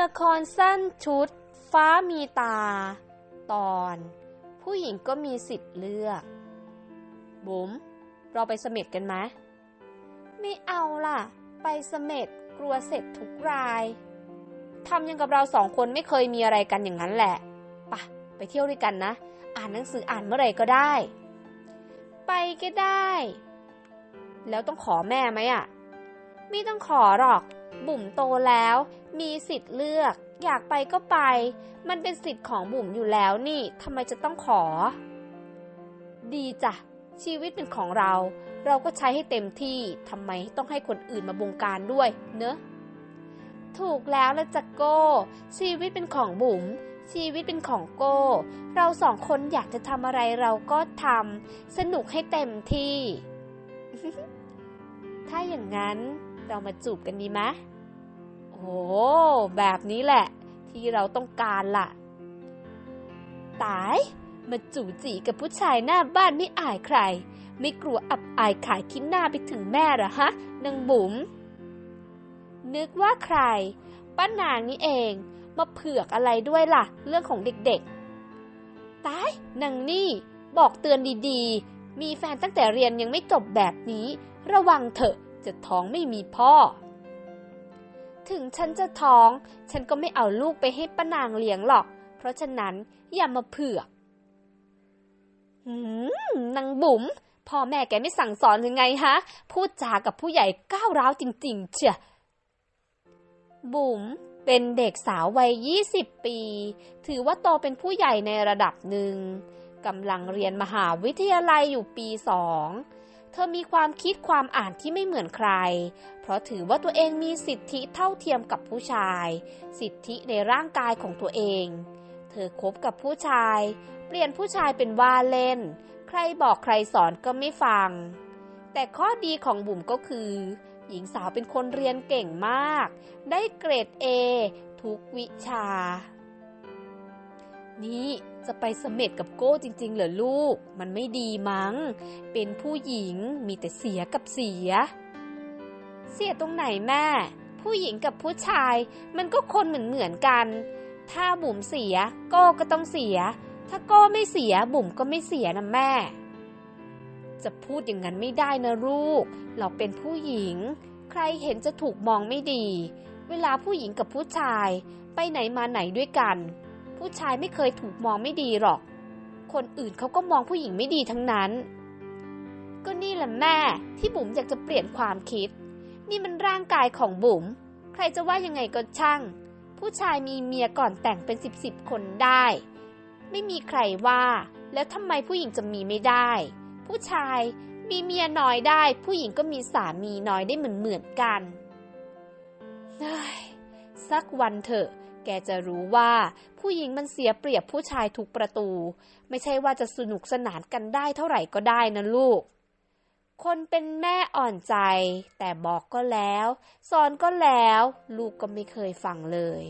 ละครสั้นชุด ฟ้ามีตา ตอน ผู้หญิงก็มีสิทธิ์เลือก บุ๋มเราไปเสม็ดกันไหมไม่เอาล่ะ ไปเสม็ดกลัวเสร็จทุกรายทำยังกับเราสองคนไม่เคยมีอะไรกันอย่างนั้นแหละปะไปเที่ยวด้วยกันนะ อ่านหนังสืออ่านเมื่อไหร่ก็ได้ ไปก็ได้ แล้วต้องขอแม่ไหมอะ ไม่ต้องขอหรอก บุ๋มโตแล้ว มีสิทธิ์เลือก อยากไปก็ไป มันเป็นสิทธิ์ของบุ๋มอยู่แล้วนี่ทำไมจะต้องขอ ดีจ้ะ ชีวิตเป็นของเรา เราก็ใช้ให้เต็มที่ทำไมต้องให้คนอื่นมาบงการด้วยเนอะถูกแล้วละจักโก้ ชีวิตเป็นของบุ๋มชีวิตเป็นของโก้ เราสองคนอยากจะทำอะไรเราก็ทำสนุกให้เต็มที่ ถ้าอย่างนั้น เรามาจูบกันดีไหมโอ้ แบบนี้แหละ ที่เราต้องการล่ะ ตาย มาจู่จีกับผู้ชายหน้าบ้านไม่อายใคร ไม่กลัวอับอายขายขี้หน้าไปถึงแม่หรอฮะนางบุ๋ม นึกว่าใคร ป้านางนี่เอง มาเผือกอะไรด้วยล่ะ เรื่องของเด็กๆ ตายนางนี่บอกเตือนดีๆ มีแฟนตั้งแต่เรียนยังไม่จบแบบนี้ ระวังเถอะ จะท้องไม่มีพ่อ ถึงฉันจะท้อง ฉันก็ไม่เอาลูกไปให้ป้านางเลี้ยงหรอก เพราะฉะนั้นอย่ามาเผือกหืมนางบุ๋มพ่อแม่แกไม่สั่งสอนยังไงฮะ พูดจากับผู้ใหญ่ก้าวร้าวจริง ๆ เชียบุ๋มเป็นเด็กสาววัย 20 ปี ถือว่าโตเป็นผู้ใหญ่ในระดับหนึ่งกำลังเรียนมหาวิทยาลัยอยู่ปีสอง ธอมีความคิดความอ่านที่ไม่เหมือนใคร เพราะถือว่าตัวเองมีสิทธิเท่าเทียมกับผู้ชาย สิทธิในร่างกายของตัวเอง เธอคบกับผู้ชาย เปลี่ยนผู้ชายเป็นว่าเล่น ใครบอกใครสอนก็ไม่ฟัง แต่ข้อดีของบุ๋มก็คือ หญิงสาวเป็นคนเรียนเก่งมาก ได้เกรด A ทุกวิชา นี่จะไปเสม็ดกับโก้จริง ๆ เหรอลูก มันไม่ดีมั้ง เป็นผู้หญิงมีแต่เสียกับเสีย เสียตรงไหนแม่ ผู้หญิงกับผู้ชาย มันก็คนเหมือนเหมือนๆกัน ถ้าบุ๋มเสียโก้ก็ต้องเสีย ถ้าโก้ไม่เสียบุ๋มก็ไม่เสียนะแม่ จะพูดอย่างนั้นไม่ได้นะลูก เราเป็นผู้หญิง ใครเห็นจะถูกมองไม่ดี เวลาผู้หญิงกับผู้ชาย ไปไหนมาไหนด้วยกัน ผู้ชายไม่เคยถูกมองไม่ดีหรอก คนอื่นเขาก็มองผู้หญิงไม่ดีทั้งนั้น ก็นี่แหละแม่ที่บุ๋มอยากจะเปลี่ยนความคิด นี่มันร่างกายของบุ๋ม ใครจะว่ายังไงก็ช่าง ผู้ชายมีเมียก่อนแต่งเป็นสิบสิบคนได้ ไม่มีใครว่า แล้วทำไมผู้หญิงจะมีไม่ได้ ผู้ชายมีเมียน้อยได้ ผู้หญิงก็มีสามีน้อยได้เหมือนเหมือนกันเฮ้ยสักวันเถอะ แกจะรู้ว่าผู้หญิงมันเสียเปรียบผู้ชายทุกประตู ไม่ใช่ว่าจะสนุกสนานกันได้เท่าไหร่ก็ได้นะลูก คนเป็นแม่อ่อนใจ แต่บอกก็แล้ว สอนก็แล้ว ลูกก็ไม่เคยฟังเลย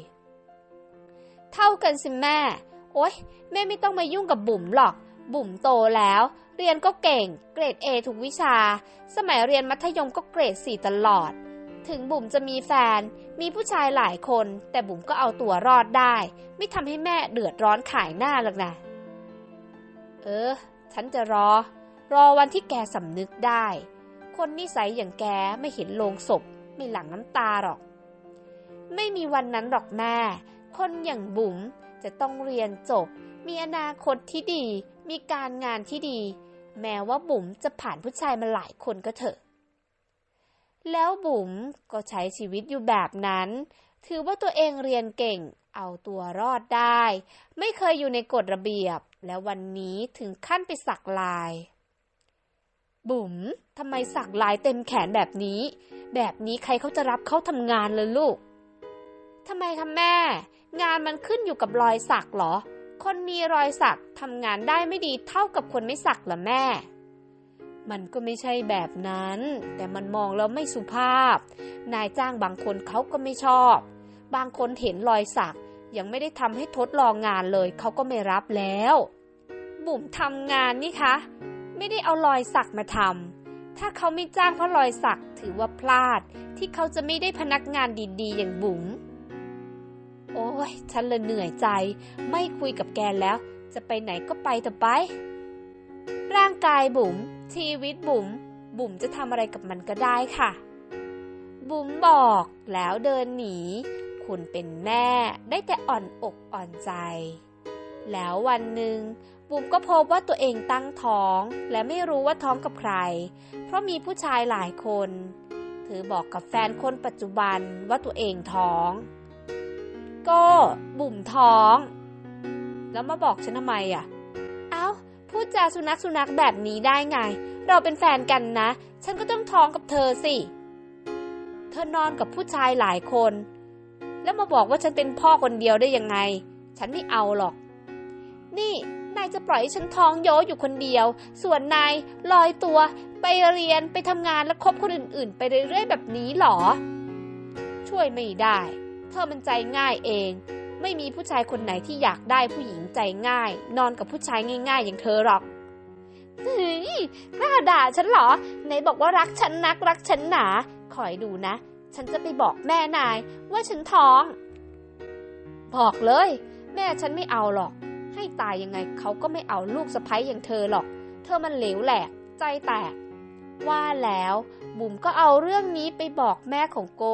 เท่ากันสิแม่ โอ๊ย แม่ไม่ต้องมายุ่งกับบุ๋มหรอก บุ๋มโตแล้ว เรียนก็เก่ง เกรด A ทุกวิชา สมัยเรียนมัธยมก็เกรด 4 ตลอด ถึงบุ๋มจะมีแฟน มีผู้ชายหลายคน แต่บุ๋มก็เอาตัวรอดได้ ไม่ทำให้แม่เดือดร้อนขายหน้าหรอกนะ เออ ฉันจะรอ รอวันที่แกสำนึกได้ คนนิสัยอย่างแกไม่เห็นโลงศพ ไม่หลั่งน้ำตาหรอก ไม่มีวันนั้นหรอกแม่ คนอย่างบุ๋มจะต้องเรียนจบ มีอนาคตที่ดี มีการงานที่ดี แม้ว่าบุ๋มจะผ่านผู้ชายมาหลายคนก็เถอะ แล้วบุ๋มก็ใช้ชีวิตอยู่แบบนั้น ถือว่าตัวเองเรียนเก่ง เอาตัวรอดได้ ไม่เคยอยู่ในกฎระเบียบ แล้ววันนี้ถึงขั้นไปสักลาย บุ๋มทำไมสักลายเต็มแขนแบบนี้ แบบนี้ใครเขาจะรับเขาทำงานเลยลูกทำไมคะแม่ งานมันขึ้นอยู่กับรอยสักเหรอ คนมีรอยสักทำงานได้ไม่ดีเท่ากับคนไม่สักเหรอแม่ มันก็ไม่ใช่แบบนั้น แต่มันมองแล้วไม่สุภาพ นายจ้างบางคนเขาก็ไม่ชอบ บางคนเห็นรอยสัก ยังไม่ได้ทำให้ทดลองงานเลย เขาก็ไม่รับแล้ว บุ๋มทำงานนี่คะ ไม่ได้เอารอยสักมาทำถ้าเขาไม่จ้างเพราะรอยสักถือว่าพลาด ที่เขาจะไม่ได้พนักงานดีๆ อย่างบุ๋มโอ้ยฉันละเหนื่อยใจ ไม่คุยกับแกแล้ว จะไปไหนก็ไปเถอะไป ร่างกายบุ๋ม ชีวิตบุ๋ม บุ๋มจะทำอะไรกับมันก็ได้ค่ะ บุ๋มบอกแล้วเดินหนี คุณเป็นแม่ได้แต่อ่อนอกอ่อนใจ แล้ววันหนึ่งบุ๋มก็พบว่าตัวเองตั้งท้อง และไม่รู้ว่าท้องกับใคร เพราะมีผู้ชายหลายคน เธอบอกกับแฟนคนปัจจุบันว่าตัวเองท้อง ก็บุ๋มท้อง แล้วมาบอกฉันทำไมอะ พูดจาสุนัขสุนัขแบบนี้ได้ไง เราเป็นแฟนกันนะ ฉันก็ต้องท้องกับเธอสิ เธอนอนกับผู้ชายหลายคน แล้วมาบอกว่าฉันเป็นพ่อคนเดียวได้ยังไง ฉันไม่เอาหรอก นี่นายจะปล่อยให้ฉันท้องโยอยู่คนเดียว ส่วนนายลอยตัวไปเรียนไปทำงานและคบคนอื่น ๆ ไปเรื่อยๆแบบนี้หรอ ช่วยไม่ได้ เธอมันใจง่ายเอง ไม่มีผู้ชายคนไหนที่อยากได้ผู้หญิงใจง่าย นอนกับผู้ชายง่าย ๆ อย่างเธอหรอกเฮ้ยกล้าด่าฉันเหรอไหนบอกว่ารักฉันนักรักฉันหนา คอยดูนะ ฉันจะไปบอกแม่นายว่าฉันท้อง บอกเลย แม่ฉันไม่เอาหรอก ให้ตายยังไงเขาก็ไม่เอาลูกสะใภ้อย่างเธอหรอก เธอมันเหลวแหลก ใจแตก ว่าแล้วบุ๋มก็เอาเรื่องนี้ไปบอกแม่ของโก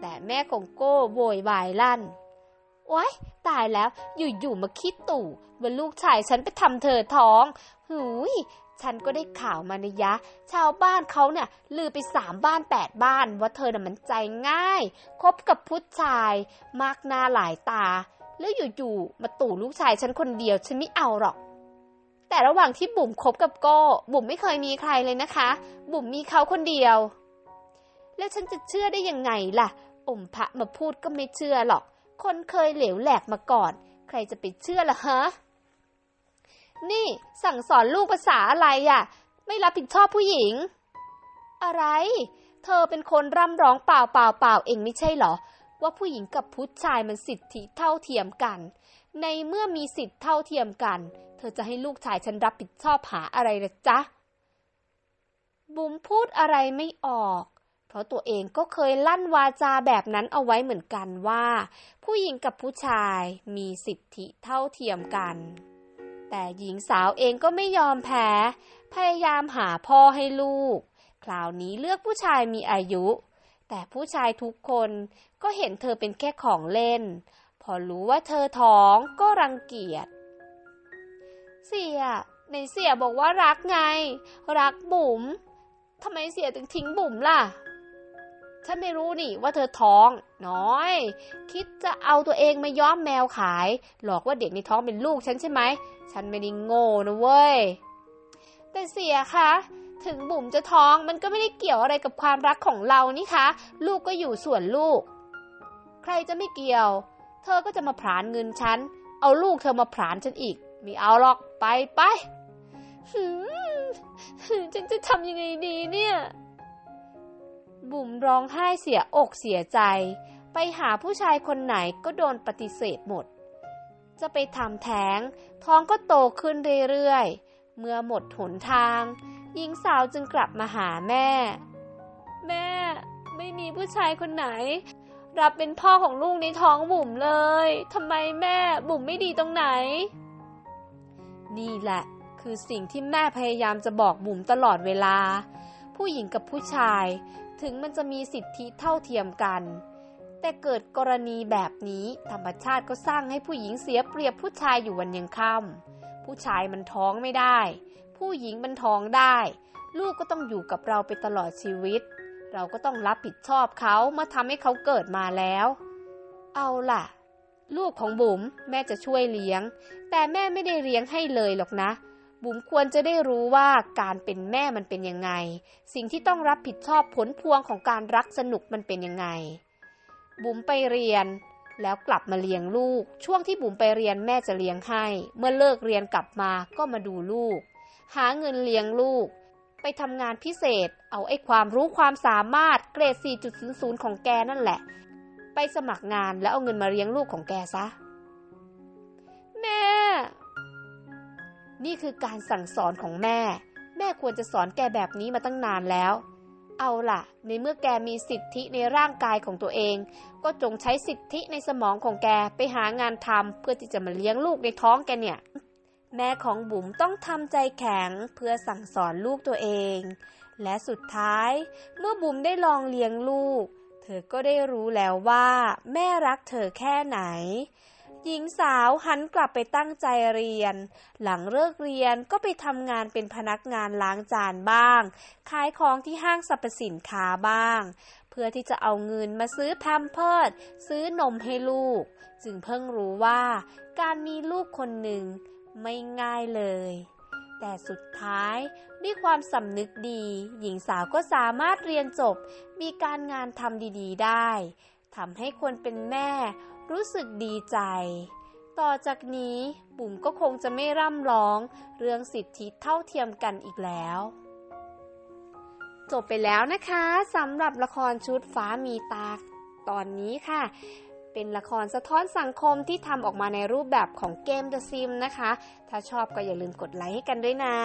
แต่แม่ของโกโวยวายลั่น โอ๊ยตายแล้วอยู่ๆมาคิดตู่ว่าลูกชายฉันไปทำเธอท้องหูยฉันก็ได้ข่าวมานะยะ ชาวบ้านเขาเนี่ยลือไปสามบ้านแปดบ้าน ว่าเธอน่ะมันใจง่าย คบกับผู้ชายมากหน้าหลายตา แล้วอยู่ๆมาตู่ลูกชายฉันคนเดียวฉันไม่เอาหรอก แต่ระหว่างที่บุ๋มคบกับโก้ บุ๋มไม่เคยมีใครเลยนะคะ บุ๋มมีเขาคนเดียว แล้วฉันจะเชื่อได้ยังไงล่ะ อมพระมาพูดก็ไม่เชื่อหรอก คนเคยเหลวแหลกมาก่อน ใครจะไปเชื่อละฮะ นี่สั่งสอนลูกภาษาอะไรอะ่ะ ไม่รับผิดชอบผู้หญิง อะไร เธอเป็นคนร่ำร้องเปล่าเปล่าเปล่าเองไม่ใช่เหรอ ว่าผู้หญิงกับผู้ชายมันสิทธิเท่าเทียมกัน ในเมื่อมีสิทธิเท่าเทียมกัน เธอจะให้ลูกชายฉันรับผิดชอบหาอะไรนะจ๊ะบุ๋มพูดอะไรไม่ออก เพราะตัวเองก็เคยลั่นวาจาแบบนั้นเอาไว้เหมือนกันว่า ผู้หญิงกับผู้ชายมีสิทธิเท่าเทียมกัน แต่หญิงสาวเองก็ไม่ยอมแพ้ พยายามหาพ่อให้ลูก คราวนี้เลือกผู้ชายมีอายุ แต่ผู้ชายทุกคนก็เห็นเธอเป็นแค่ของเล่น พอรู้ว่าเธอท้องก็รังเกียจ เสียในเสียบอกว่ารักไง รักบุ๋มทำไมเสียถึงทิ้งบุ๋มล่ะ ฉันไม่รู้นี่ว่าเธอท้องน้อย คิดจะเอาตัวเองมาย้อมแมวขาย หลอกว่าเด็กในท้องเป็นลูกฉันใช่ไหม ฉันไม่ได้โง่นะเว้ย แต่เสียคะถึงบุ๋มจะท้องมันก็ไม่ได้เกี่ยวอะไรกับความรักของเรานี่คะ ลูกก็อยู่ส่วนลูก ใครจะไม่เกี่ยว เธอก็จะมาผลานเงินฉัน เอาลูกเธอมาผลานฉันอีกม่เอาหรอกไปไปฉันจะทำยังไงดีเนี่ย บุ๋มร้องไห้เสียอกเสียใจ ไปหาผู้ชายคนไหนก็โดนปฏิเสธหมด จะไปทำแท้ง ท้องก็โตขึ้นเรื่อยๆ เมื่อหมดหนทาง หญิงสาวจึงกลับมาหาแม่ แม่ ไม่มีผู้ชายคนไหน รับเป็นพ่อของลูกในท้องบุ๋มเลยทำไมแม่บุ๋มไม่ดีตรงไหน นี่แหละคือสิ่งที่แม่พยายามจะบอกบุ๋มตลอดเวลา ผู้หญิงกับผู้ชาย ถึงมันจะมีสิทธิเท่าเทียมกัน แต่เกิดกรณีแบบนี้ธรรมชาติก็สร้างให้ผู้หญิงเสียเปรียบผู้ชายอยู่วันยังค่ำผู้ชายมันท้องไม่ได้ ผู้หญิงมันท้องได้ ลูกก็ต้องอยู่กับเราไปตลอดชีวิต เราก็ต้องรับผิดชอบเขาเมื่อทำให้เขาเกิดมาแล้ว เอาล่ะ ลูกของบุ๋มแม่จะช่วยเลี้ยง แต่แม่ไม่ได้เลี้ยงให้เลยหรอกนะ บุ๋มควรจะได้รู้ว่าการเป็นแม่มันเป็นยังไง สิ่งที่ต้องรับผิดชอบผลพวงของการรักสนุกมันเป็นยังไง บุ๋มไปเรียน แล้วกลับมาเลี้ยงลูก ช่วงที่บุ๋มไปเรียนแม่จะเลี้ยงให้ เมื่อเลิกเรียนกลับมาก็มาดูลูก หาเงินเลี้ยงลูก ไปทำงานพิเศษ เอาไอ้ความรู้ความสามารถเกรด 4.00 ของแกนั่นแหละ ไปสมัครงานแล้วเอาเงินมาเลี้ยงลูกของแกซะ นี่คือการสั่งสอนของแม่ แม่ควรจะสอนแกแบบนี้มาตั้งนานแล้ว เอาล่ะ ในเมื่อแกมีสิทธิในร่างกายของตัวเอง ก็จงใช้สิทธิในสมองของแกไปหางานทำเพื่อที่จะมาเลี้ยงลูกในท้องแกเนี่ย แม่ของบุ๋มต้องทำใจแข็งเพื่อสั่งสอนลูกตัวเอง และสุดท้าย เมื่อบุ๋มได้ลองเลี้ยงลูก เธอก็ได้รู้แล้วว่า แม่รักเธอแค่ไหน หญิงสาวหันกลับไปตั้งใจเรียน หลังเลิกเรียนก็ไปทำงานเป็นพนักงานล้างจานบ้าง ขายของที่ห้างสรรพสินค้าบ้าง เพื่อที่จะเอาเงินมาซื้อแพมเพิร์ดซื้อนมให้ลูก จึงเพิ่งรู้ว่าการมีลูกคนหนึ่งไม่ง่ายเลยแต่สุดท้ายด้วยความสำนึกดี หญิงสาวก็สามารถเรียนจบ มีการงานทำดี ๆ ได้ทำให้คนเป็นแม่ รู้สึกดีใจ ต่อจากนี้บุ๋มก็คงจะไม่ร่ำร้อง เรื่องสิทธิเท่าเทียมกันอีกแล้ว จบไปแล้วนะคะสำหรับละครชุดฟ้ามีตาตอนนี้ค่ะ เป็นละครสะท้อนสังคมที่ทำออกมาในรูปแบบของเกม The Sim นะคะ ถ้าชอบก็อย่าลืมกดไลค์ให้กันด้วยนะ